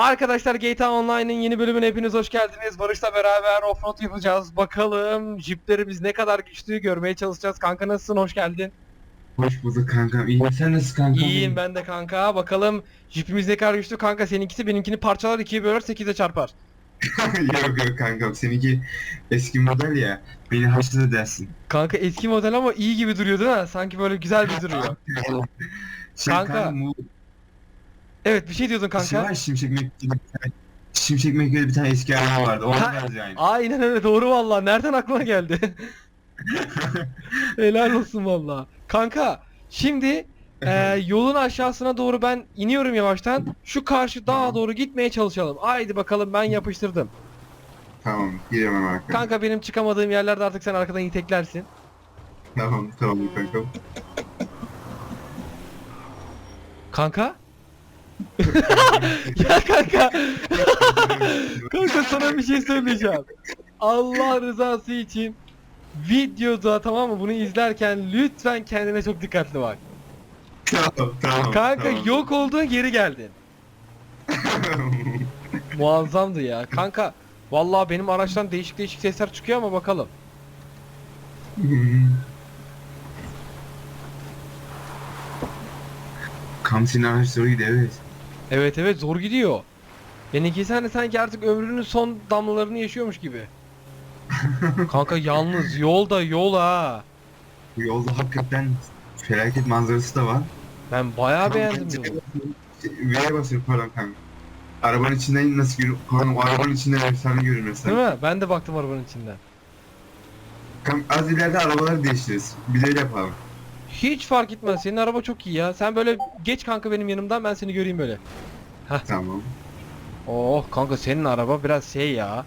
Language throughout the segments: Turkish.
Arkadaşlar GTA Online'ın yeni bölümüne hepiniz hoş geldiniz. Barış'la beraber offroad yapacağız. Bakalım jiplerimiz ne kadar güçlü görmeye çalışacağız. Kanka nasılsın? Hoş geldin. Hoş bulduk kankam. İyi sen nasılsın kankam? İyiyim ben de kanka. Bakalım jipimiz ne kadar güçlü. Kanka seninkisi benimkini parçalar ikiye böler 8'e çarpar. yok yok kankam. Seninki eski model ya. Beni haşır edersin. Kanka eski model ama iyi gibi duruyor değil mi? Sanki böyle güzel bir duruyor. Şey, Kanka, kanka, Evet bir şey diyordun şey kanka. var Şimşek McQueen. Şimşek McQueen'de bir tane eski araba vardı. Ha. Ondan benziyor yani. Aynen öyle doğru vallahi. Nereden aklına geldi? Helal olsun vallahi. Kanka şimdi e, yolun aşağısına doğru ben iniyorum yavaştan. Şu karşı dağa doğru gitmeye çalışalım. Haydi bakalım ben yapıştırdım. tamam. Giremem arkam. Kanka benim çıkamadığım yerlerde artık sen arkadan iteklersin. Tamam tamam kankam. Kanka? ya kanka. kanka sana bir şey söyleyeceğim. Allah rızası için videoda tamam mı bunu izlerken lütfen kendine çok dikkatli bak. tamam tamam. Kanka tamam. yok olduğun geri geldin. Muazzamdı ya. Kanka vallahi benim araçtan değişik değişik sesler çıkıyor ama bakalım. Kamsin araç zoruydu evet. Evet evet zor gidiyor. Benimkisi hani sanki artık ömrünün son damlalarını yaşıyormuş gibi. Kanka yalnız yolda yol ha. Bu yolda hakikaten felaket manzarası da var. Ben bayağı beğendim yolu. V'ye basıyorum pardon kanka. Arabanın içinden nasıl görüyor? Pardon o arabanın içinden efsane görünüyor Değil mesela. mi? Ben de baktım arabanın içinden. Kanka, az ileride arabaları değiştiririz. Bir de öyle yapalım. Hiç fark etmez. Senin araba çok iyi ya. Sen böyle geç kanka benim yanımdan ben seni göreyim böyle. Tamam. Oh kanka senin araba biraz şey ya.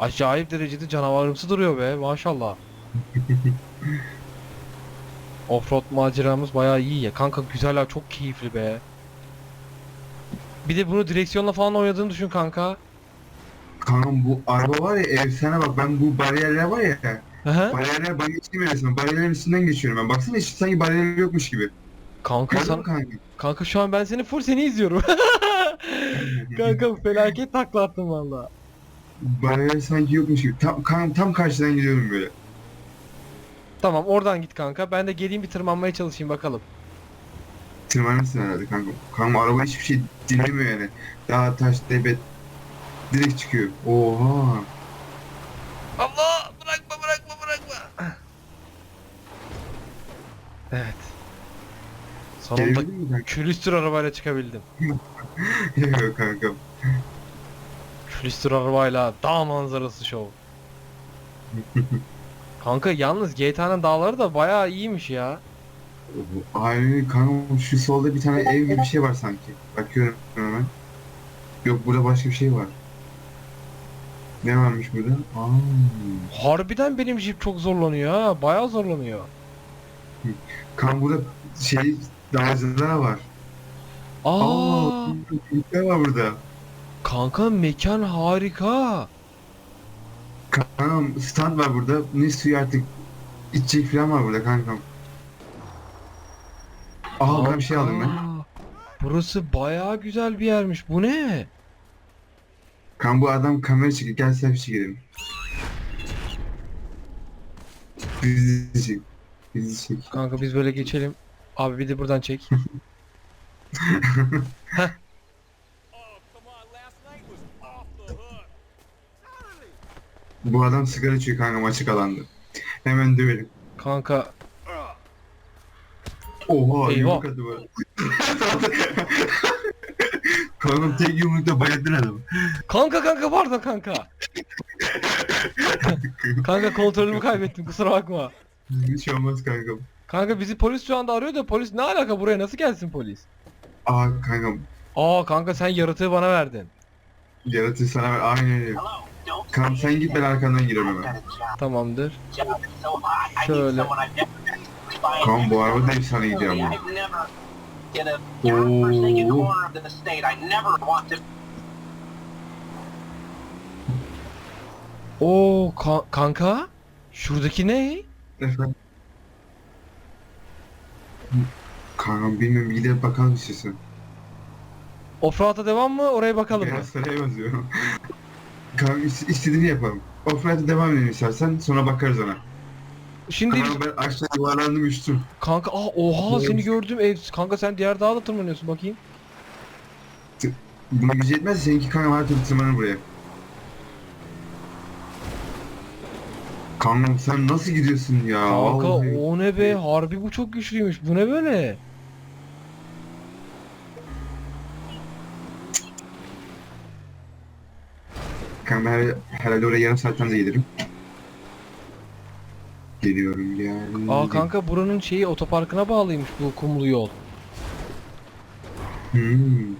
Acayip derecede canavarımsı duruyor be maşallah. Offroad maceramız bayağı iyi ya. Kanka güzel ha çok keyifli be. Bir de bunu direksiyonla falan oynadığını düşün kanka. Kanka bu araba var ya efsane bak ben bu bariyerler var ya Hı. bariyerler bana geçmiyor resmen bariyerlerin üstünden geçiyorum ben baksana hiç sanki bariyerler yokmuş gibi. Kanka Gördün sen, kanka? kanka şu an ben seni full seni izliyorum. kanka felaket takla attın valla. Bariyer sanki yokmuş gibi tam, kan- tam karşıdan gidiyorum böyle. Tamam oradan git kanka. Ben de geleyim bir tırmanmaya çalışayım bakalım. Tırmanırsın herhalde kanka. Kanka araba hiçbir şey dinlemiyor yani. Dağ taş debet direkt çıkıyor. Oha. Allah bırakma bırakma bırakma. Evet. Sonunda Gelebildin mi kanka? külüstür arabayla çıkabildim. Yok kanka. Külüstür arabayla dağ manzarası şov. Kanka yalnız GTA'nın dağları da bayağı iyiymiş ya. Ay kanka şu solda bir tane ev gibi bir şey var sanki. Bakıyorum hemen. Yok burada başka bir şey var. Ne varmış burada? Aa. Harbiden benim jip çok zorlanıyor ha. Bayağı zorlanıyor. Kan burada şey dağcılar var. Aa, Aa, ne var burada? kanka mekan harika. Kankam stand var burada. Ne suyu artık içecek falan var burada kankam. Aa ben bir şey aldım ben. Burası bayağı güzel bir yermiş. Bu ne? Kan bu adam kamera çekiyor. Gel selfie çekelim. Bizi çek. Bizi çek. Kanka biz böyle geçelim. Abi bir de buradan çek. Bu adam sigara içiyor kankam açık alanda. Hemen dövelim. Kanka Oha Eyvah. yumruk atı var. Kankam tek yumrukta bayıldın adamı. Kanka kanka pardon kanka. kanka kontrolümü kaybettim kusura bakma. Bir şey olmaz kankam. Kanka bizi polis şu anda arıyor da polis ne alaka buraya nasıl gelsin polis? Aa kankam Aa kanka sen yaratığı bana verdin. yaratır sana ver. Aynen öyle. Kankam sen git ben arkandan giriyorum hemen. Tamamdır. Şöyle. Kankam bu araba da efsane gidiyor ama. Oo. Oo ka- kanka şuradaki ne? Efendim? Kankam bilmiyorum bir de bakalım istiyorsan. Offroad'a devam mı? Oraya bakalım mı? Beyaz saraya benziyor. Kanka is- istediğini yapalım. Offroad'a devam edelim istersen sonra bakarız ona. Şimdi Kanka ben aşağı yuvarlandım uçtum. kanka aa oha seni gördüm ev. Kanka sen diğer dağa da tırmanıyorsun bakayım. Buna gücü yetmez seninki kanka türlü tırmanır buraya. Kanka sen nasıl gidiyorsun ya? Kanka Vallahi. o ne be? Harbi bu çok güçlüymüş. Bu ne böyle? Kanka her- herhalde oraya yarım saatten de gelirim. Geliyorum geldim. Aa kanka buranın şeyi otoparkına bağlıymış bu kumlu yol. Hmm.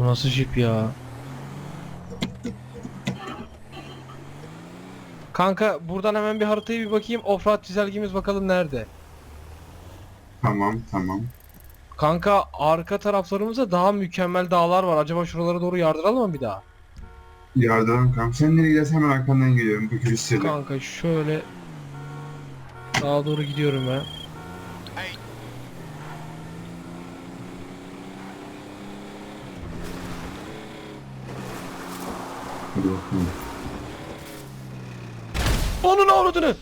Bu nasıl jip ya? Kanka buradan hemen bir haritaya bir bakayım. Offroad çizelgemiz bakalım nerede? Tamam tamam. Kanka arka taraflarımızda daha mükemmel dağlar var. Acaba şuralara doğru yardıralım mı bir daha? Yardım kanka. Sen nereye gidersen hemen arkandan geliyorum. Bu külüstüyle. Kanka şöyle sağa doğru gidiyorum ben. Hadi bakalım. Onun avradını.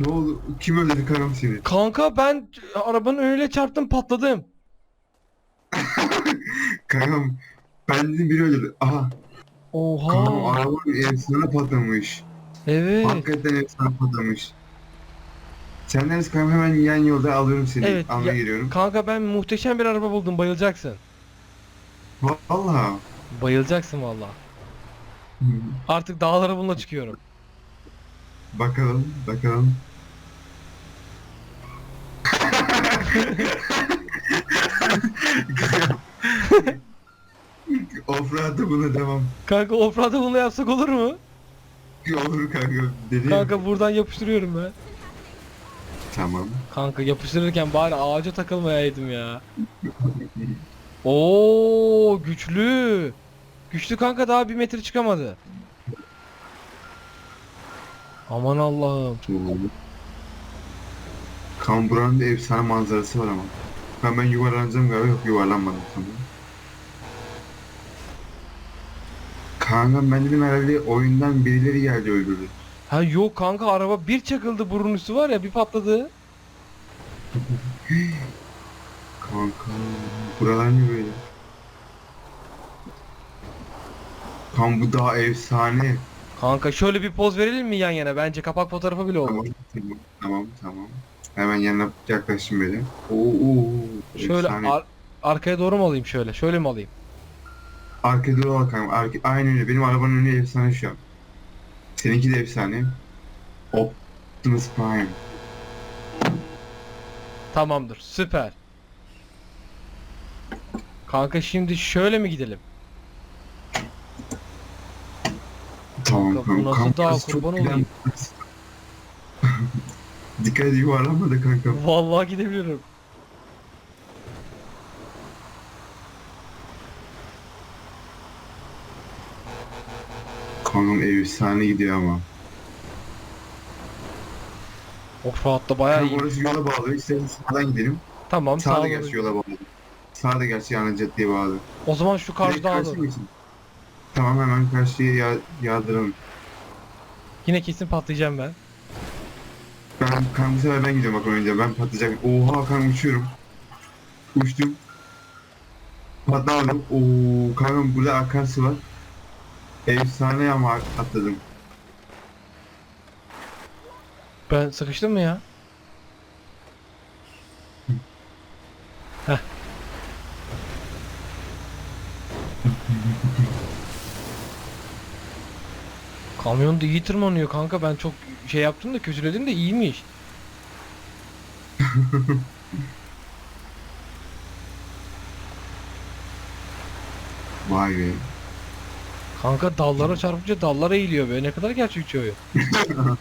Ne oldu? Kim öldürdü kanım seni? Kanka ben arabanın önüne çarptım patladım. Kankam ben dedim biri öldürdü. Aha. Oha. arabanın efsane patlamış. Evet. Hakikaten efsane patlamış. Sen neredesin kankam hemen yan yolda alıyorum seni. Evet, Almaya ya- geliyorum. Kanka ben muhteşem bir araba buldum. Bayılacaksın. Valla. Bayılacaksın valla. Artık dağlara bununla çıkıyorum. Bakalım, bakalım. Offroad'da buna devam. Kanka offroad'a bununla yapsak olur mu? Olur kanka. Dedi. Kanka buradan yapıştırıyorum ben. Tamam. Kanka yapıştırırken bari ağaca takılmayaydım ya. Oo güçlü. Güçlü kanka daha bir metre çıkamadı. Aman Allah'ım. Kan buranın da efsane manzarası var ama. Ben ben yuvarlanacağım galiba yok yuvarlanmadım tamam. Kankam ben dedim herhalde oyundan birileri geldi öldürdü. Ha yok kanka araba bir çakıldı burun üstü var ya bir patladı. Kanka buralar ne böyle? Kan bu daha efsane. Kanka şöyle bir poz verelim mi yan yana? Bence kapak fotoğrafı bile olur. Tamam tamam tamam tamam. Hemen yanına yaklaştım böyle. Oo, oo, Şöyle efsane. ar- arkaya doğru mu alayım şöyle? Şöyle mi alayım? Arkaya doğru bak kanka. Arka, aynı öyle. Benim arabanın önü efsane şu an. Seninki de efsane. Optimus Prime. Tamamdır. Süper. Kanka şimdi şöyle mi gidelim? Tamam Kanka, bu nasıl dağ, burası çok kurban olayım. Dikkat et yuvarlanma da kanka. Vallahi gidebilirim. Kankam efsane gidiyor ama. Offroad'da bayağı Kanka iyi. orası yola bağlı. İstersen sağdan gidelim. Tamam Sağ sağ da gerçi yola bağlı. Sağ da gerçi yana caddeye bağlı. O zaman şu Direkt karşı karşıya geçin. Tamam hemen karşıya ya yağdıralım. Yine kesin patlayacağım ben. Ben bu sefer ben gidiyorum bak önce. Ben patlayacak. Oha kanka uçuyorum. Uçtum. Patlamadım. Oo kanka burada akarsu var. Efsane ama atladım. Ben sıkıştım mı ya? Kamyon da iyi tırmanıyor kanka ben çok şey yaptım da kötüledim de iyiymiş. Vay be. Kanka dallara çarpınca dallar eğiliyor be ne kadar gerçekçi oyun.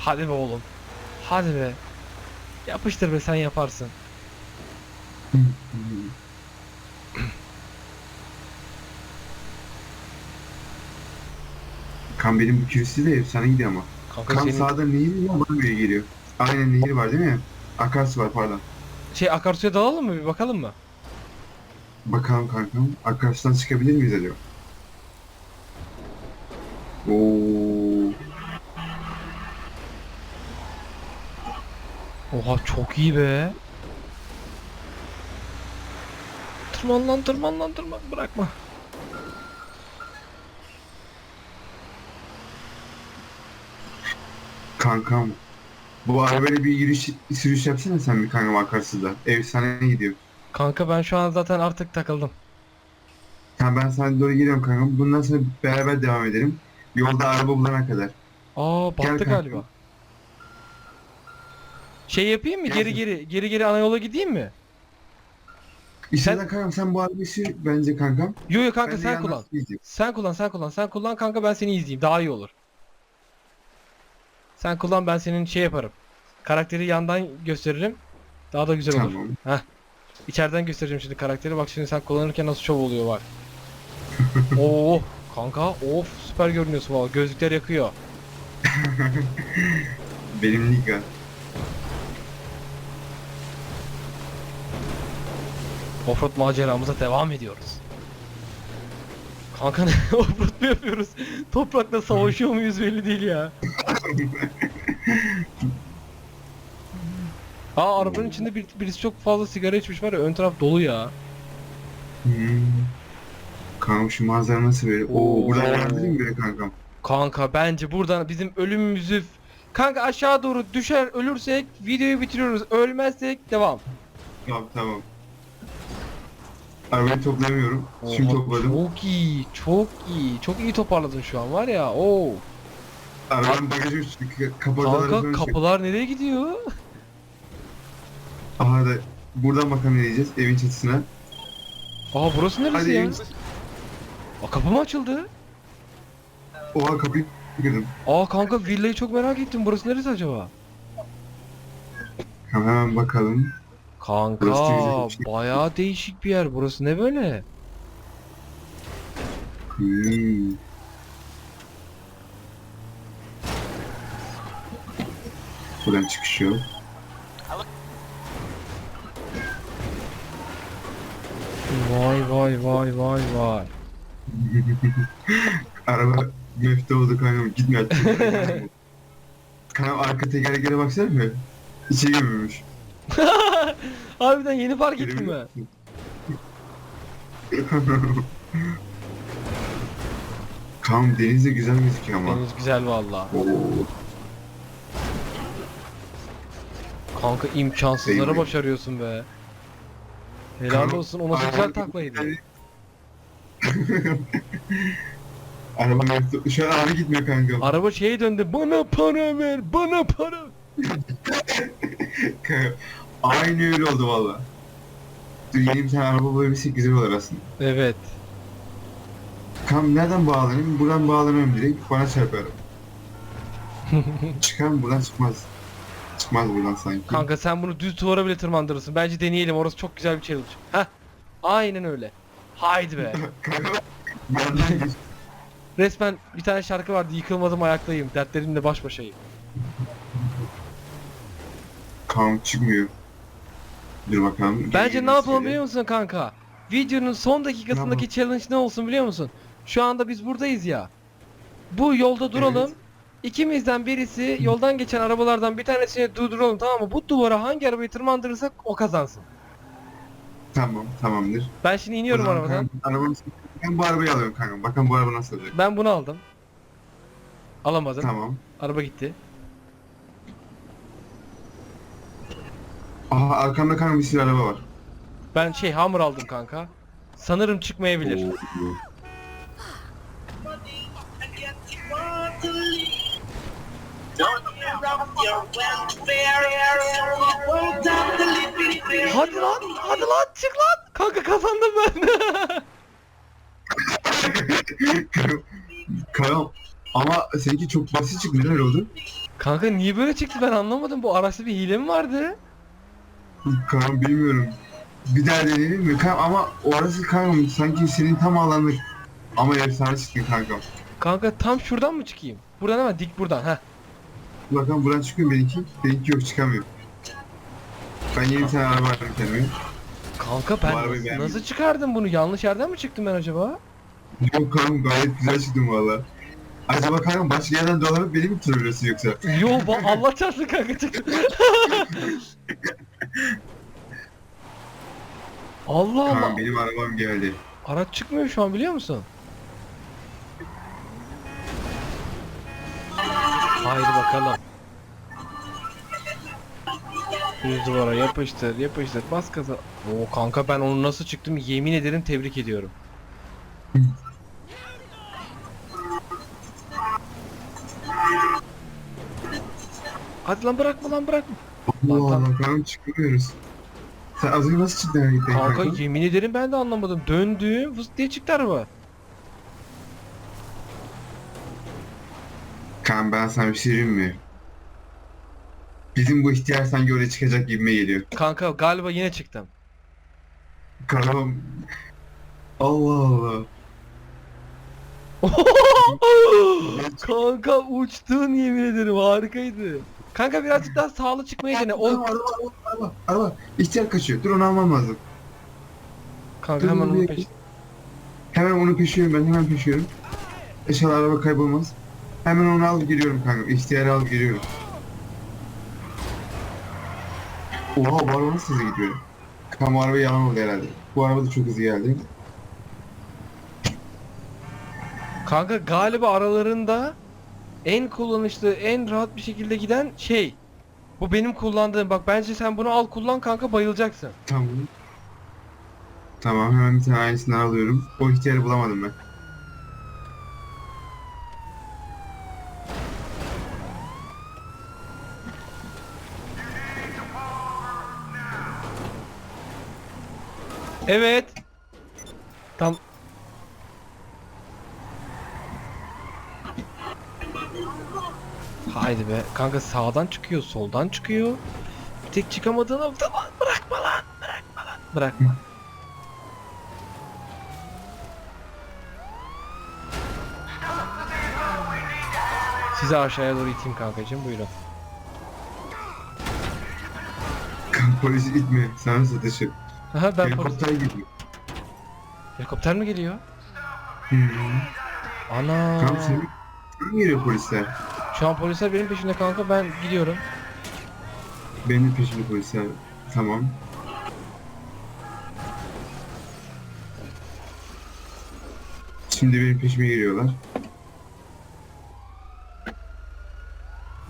Hadi be oğlum. Hadi be. Yapıştır be sen yaparsın. Kan benim bu kürüsü de efsane gidiyor ama. Kanka Kan senin sağda nehir var böyle geliyor. Aynen nehir var değil mi? Akarsu var pardon. şey akarsuya dalalım mı bir bakalım mı? Bakalım kankam. Akarsu'dan çıkabilir miyiz acaba? Oo. Oha çok iyi be. Tırman lan tırman lan tırman bırakma. Kankam. Bu arabayla bir yürüyüş, sürüş yapsana sen bir kankam Akarsu'da. Efsane gidiyor. Kanka ben şu an zaten artık takıldım. Tamam ben sana doğru geliyorum kankam. Bundan sonra beraber devam edelim. Yolda araba bulana kadar. Aa battı kanka. galiba. Şey yapayım mı? Gel Geri geri geri geri ana yola gideyim mi? İstersen kankam sen bu arabayı sür bence kankam. Yo yo kanka Ben de sen kullan. Sen kullan sen kullan sen kullan kanka ben seni izleyeyim daha iyi olur. Sen kullan ben senin şey yaparım. Karakteri yandan gösteririm. Daha da güzel olur. Tamam. İçeriden göstereceğim şimdi karakteri. Bak şimdi sen kullanırken nasıl şov oluyor bak. Oo kanka of süper görünüyorsun valla. Gözlükler yakıyor. Benim liga. Offroad maceramıza devam ediyoruz. Kanka ne offroad mu yapıyoruz? Toprakla savaşıyor muyuz belli değil ya. Aa arabanın içinde bir, birisi çok fazla sigara içmiş var ya ön taraf dolu ya. Hmm. Kankam şu manzara nasıl böyle? Oo, Oo. buradan gördün mü böyle kankam? Kanka bence buradan bizim ölümümüzü Kanka aşağı doğru düşer ölürsek videoyu bitiriyoruz. Ölmezsek devam. Tamam tamam. Arabayı toplayamıyorum. Şimdi Oha, topladım. Çok iyi, çok iyi. Çok iyi toparladın şu an var ya. Oo. Arabanın bagajı üstü Kanka şey- kapılar nereye gidiyor? Aha da buradan bakalım ne diyeceğiz evin çatısına. Aa burası neresi Hadi ya? evin Aa kapı mı açıldı? Oha kapıyı kırdım. Aa kanka villayı çok merak ettim. Burası neresi acaba? Hemen, hemen bakalım. Kanka Burası da güzel bir şey. bayağı değişik bir yer. Burası ne böyle? Hmm. Buradan çıkış yok. Vay vay vay vay vay. Araba müfte oldu kankam gitme artık. kankam arka tekerleklere baksana mı? İçe gömülmüş. Harbiden yeni fark ettim ben. Kankam deniz de güzel gözüküyor ama. Deniz güzel valla. Kanka imkansızları Eyvah. başarıyorsun be. Helal Kanka, olsun o nasıl güzel taklaydı. Araba müfte... Şu an araba gitmiyor kankam. Araba şeye döndü. Bana para ver, bana para. Aynı öyle oldu valla. Dur yeni bir tane araba bulabilsek güzel olur aslında. Evet. Kam nereden bağlanayım? Buradan bağlanıyorum direkt. Bana çarparım. Çıkar mı? Buradan çıkmaz. Çıkmaz buradan sanki. Kanka sen bunu düz duvara bile tırmandırırsın. Bence deneyelim. Orası çok güzel bir challenge. Heh. Aynen öyle. Haydi be. Resmen bir tane şarkı vardı. Yıkılmadım ayaktayım. Dertlerimle baş başayım. Kam çıkmıyor. Dur bakalım. Bence ne yapalım biliyor musun kanka? Videonun son dakikasındaki challenge ne olsun biliyor musun? Şu anda biz buradayız ya. Bu yolda duralım. Evet. İkimizden birisi yoldan geçen arabalardan bir tanesini durduralım tamam mı? Bu duvara hangi arabayı tırmandırırsak o kazansın. Tamam, tamamdır. Ben şimdi O iniyorum zaman arabadan. kanka, Arabanı ben bu arabayı alıyorum kanka. Bakın bu araba nasıl olacak. Ben bunu aldım. Alamadım. Tamam. Araba gitti. Aha arkamda kanka bir sürü araba var. Ben şey hamur aldım kanka. Sanırım çıkmayabilir. Oo. Hadi lan, hadi lan çık lan. Kanka kazandım ben. Kanka ama seninki çok basit çıktı. Neden öyle oldu? kanka niye böyle çıktı ben anlamadım. Bu araçta bir hile mi vardı? Kanka bilmiyorum. Bir daha deneyelim mi? Kanka ama orası kanka sanki senin tam alanlık. Ama efsane çıktın kanka. Kanka tam şuradan mı çıkayım? Buradan ama dik buradan ha. Bakalım buradan çıkıyor mu benimki? Benimki yok çıkamıyor. Ben yeni bir tane araba aldım kendime. Kanka ben nasıl, beğenmedim. nasıl çıkardım bunu? Yanlış yerden mi çıktım ben acaba? Yok kanka gayet güzel çıktım valla. Acaba kanka başka yerden dolanıp beni mi trollüyorsun yoksa? Yo ba- Allah çarpsın kanka çıktı. Allah Allah. Kanka benim arabam geldi. Araç çıkmıyor şu an biliyor musun? Haydi bakalım. Yüz duvara yapıştır yapıştır bas gaza. Oo kanka ben onu nasıl çıktım yemin ederim tebrik ediyorum. Hadi lan bırakma lan bırakma. Allah Lan, Allah kanka çıkamıyoruz. Sen az önce nasıl çıktın Kanka yemin ederim ben de anlamadım. Döndüm fıs diye çıktı araba. Kanka ben sana bir şey diyeyim mi? Bizim bu ihtiyar sanki oraya çıkacak gibime geliyor. Kanka galiba yine çıktım. Kankam... Allah Allah. Kanka uçtun yemin ederim harikaydı. Kanka birazcık daha sağlı çıkmayı dene. Araba, O araba, araba, araba, araba. İhtiyar kaçıyor. Dur onu almam lazım. kanka dur, hemen onu peş. Hemen onu peşiyorum ben hemen peşiyorum. İnşallah araba kaybolmaz. Hemen onu al giriyorum kanka. İhtiyarı al giriyorum. Oha bu araba nasıl hızlı gidiyor? Bu araba yalan oldu herhalde. Bu araba da çok hızlı geldi. Kanka galiba aralarında en kullanışlı, en rahat bir şekilde giden şey. Bu benim kullandığım. Bak bence sen bunu al kullan kanka bayılacaksın. Tamam. Tamam hemen bir tane aynısını alıyorum. O ihtiyarı bulamadım ben. Evet. Tam Haydi be. Kanka sağdan çıkıyor, soldan çıkıyor. Bir tek çıkamadığın nokta lan. Bırakma lan. Bırakma lan. Bırakma. Sizi aşağıya doğru iteyim kankacığım buyurun. Kanka polisi itme. Sana satışı. Aha ben polis... Helikopter gidiyor. Helikopter mi geliyor? Hı -hı. Ana. Kanka senin Kim geliyor polisler? Şu an polisler benim peşimde kanka ben gidiyorum. Benim peşimde polisler. Tamam. Şimdi benim peşime geliyorlar.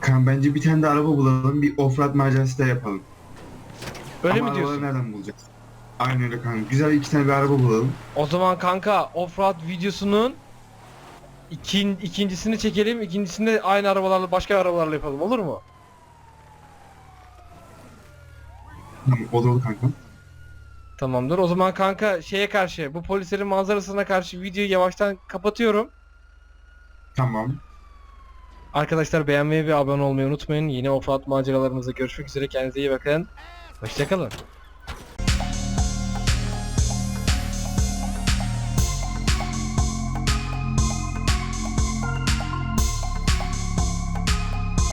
Kan bence bir tane de araba bulalım. Bir offroad macerası da yapalım. Öyle Ama mi diyorsun? nereden bulacağız? Aynen öyle kanka. Güzel iki tane bir araba bulalım. O zaman kanka offroad videosunun ikin, ikincisini çekelim. İkincisini de aynı arabalarla başka arabalarla yapalım olur mu? Tamam, olur kanka. Tamamdır. O zaman kanka şeye karşı bu polislerin manzarasına karşı videoyu yavaştan kapatıyorum. Tamam. Arkadaşlar beğenmeyi ve abone olmayı unutmayın. Yeni offroad maceralarımızda görüşmek üzere. Kendinize iyi bakın. Hoşçakalın.